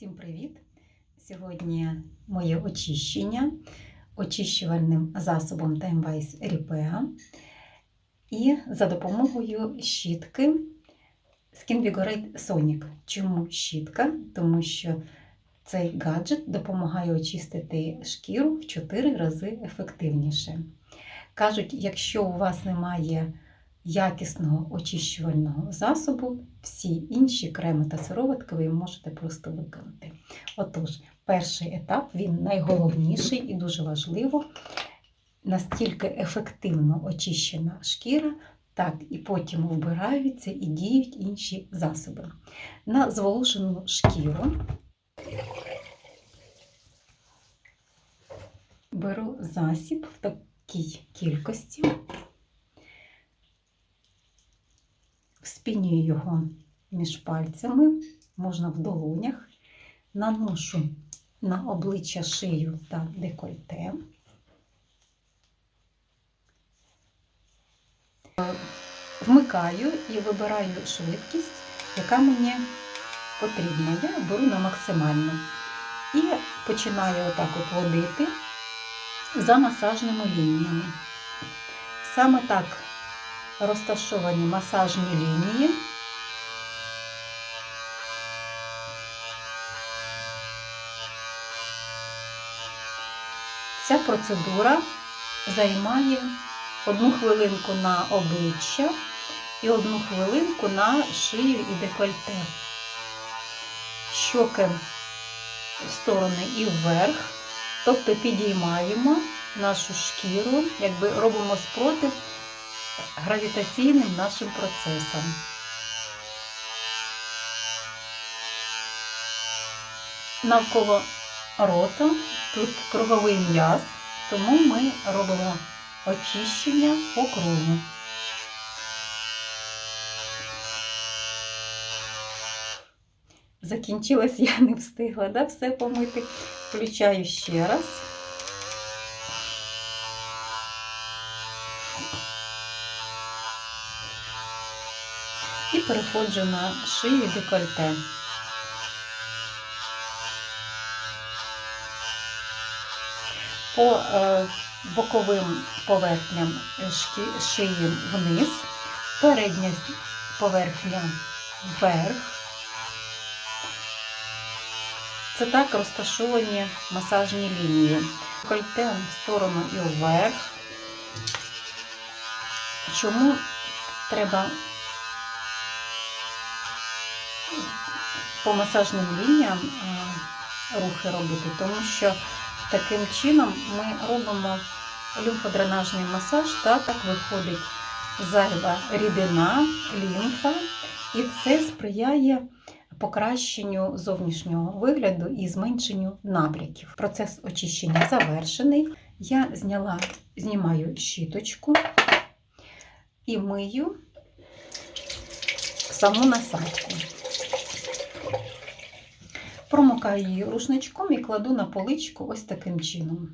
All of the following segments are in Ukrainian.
Всім привіт! Сьогодні моє очищення очищувальним засобом Timewise Repair і за допомогою щітки Skin Vigorate Sonic. Чому щітка? Тому що цей гаджет допомагає очистити шкіру в 4 рази ефективніше. Кажуть, якщо у вас немає якісного очищувального засобу, всі інші креми та сироватки ви можете просто виконати. Отож, перший етап він найголовніший і дуже важливо. Настільки ефективно очищена шкіра, так і потім вбираються і діють інші засоби. На зволожену шкіру беру засіб в такій кількості. Вспінюю його між пальцями, можна в долонях, наношу на обличчя шию та декольте. Вмикаю і вибираю швидкість, яка мені потрібна. Я беру на максимальну. І починаю отак от водити за масажними лініями. Саме так розташовані масажні лінії. Ця процедура займає одну хвилинку на обличчя і одну хвилинку на шию і декольте. Щоки в сторони і вверх, тобто підіймаємо нашу шкіру, якби робимо спротив гравітаційним нашим процесом. Навколо рота тут круговий м'яз, тому ми робимо очищення по кругу. Закінчилась, я не встигла да, все помити. Включаю ще раз. Переходжу на шию декольте. По е, боковим поверхням шиї вниз, передня поверхня вверх. Це так розташовані масажні лінії. Декольте в сторону і вверх. Чому треба по масажним лініям рухи робити, тому що таким чином ми робимо лімфодренажний масаж, та так виходить зайва рідина, лімфа, і це сприяє покращенню зовнішнього вигляду і зменшенню набряків. Процес очищення завершений. Я зняла, знімаю щіточку і мию саму насадку. Промокаю її рушничком і кладу на поличку ось таким чином,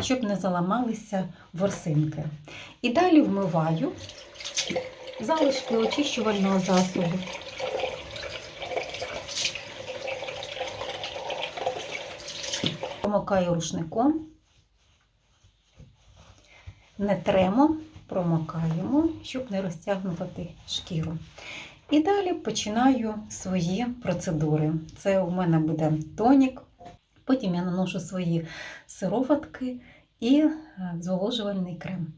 щоб не заламалися ворсинки. І далі вмиваю залишки очищувального засобу. Промокаю рушником, не тремо, промокаємо, щоб не розтягнути шкіру. І далі починаю свої процедури. Це у мене буде тонік, потім я наношу свої сироватки і зволожувальний крем.